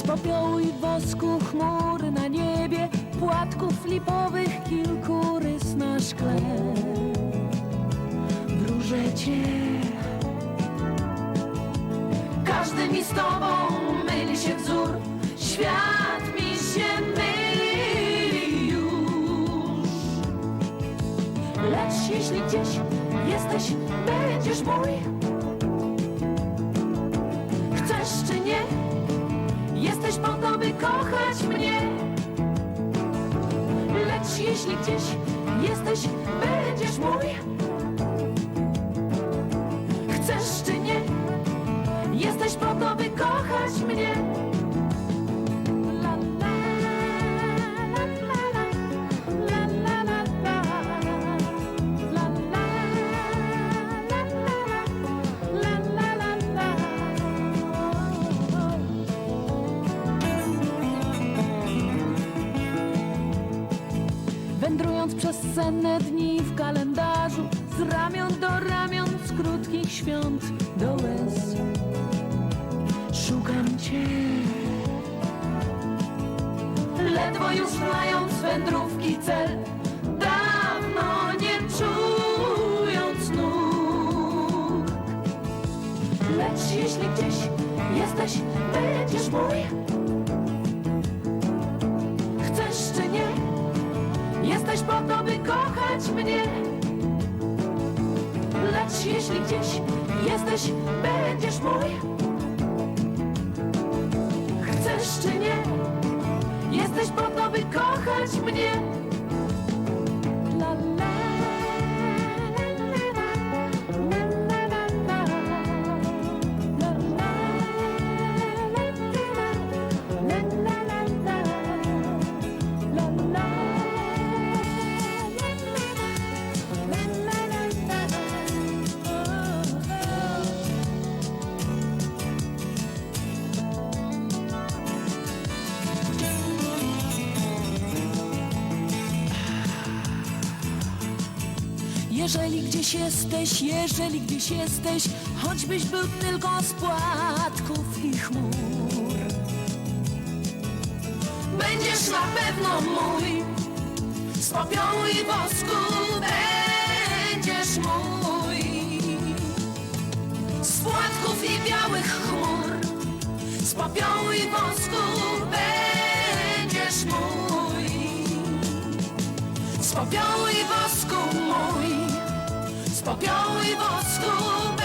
Z popiołu i wosku chmur na niebie, płatków lipowych kilku rys na szkle. Wróżę cię. Każdy mi z tobą myli się wzór, świat mi się myli już. Lecz jeśli gdzieś jesteś, będziesz mój. By kochać mnie. Lecz jeśli gdzieś jesteś, będziesz mój. Senne dni w kalendarzu Z ramion do ramion, z krótkich świąt do łez. Szukam Cię. Ledwo już znając wędrówki cel Dawno nie czując nóg. Lecz jeśli gdzieś jesteś, będziesz mój jesteś po to, by kochać mnie. Lecz jeśli gdzieś jesteś, będziesz mój. Chcesz czy nie, jesteś po to, by kochać mnie Jeżeli gdzieś jesteś, jeżeli gdzieś jesteś, choćbyś był tylko z płatków i chmur. Będziesz na pewno mój, z popiołu i wosku będziesz mój. Z płatków i białych chmur, z popiołu i wosku będziesz mój. Z popiołu i wosku mój, z popiołu wosku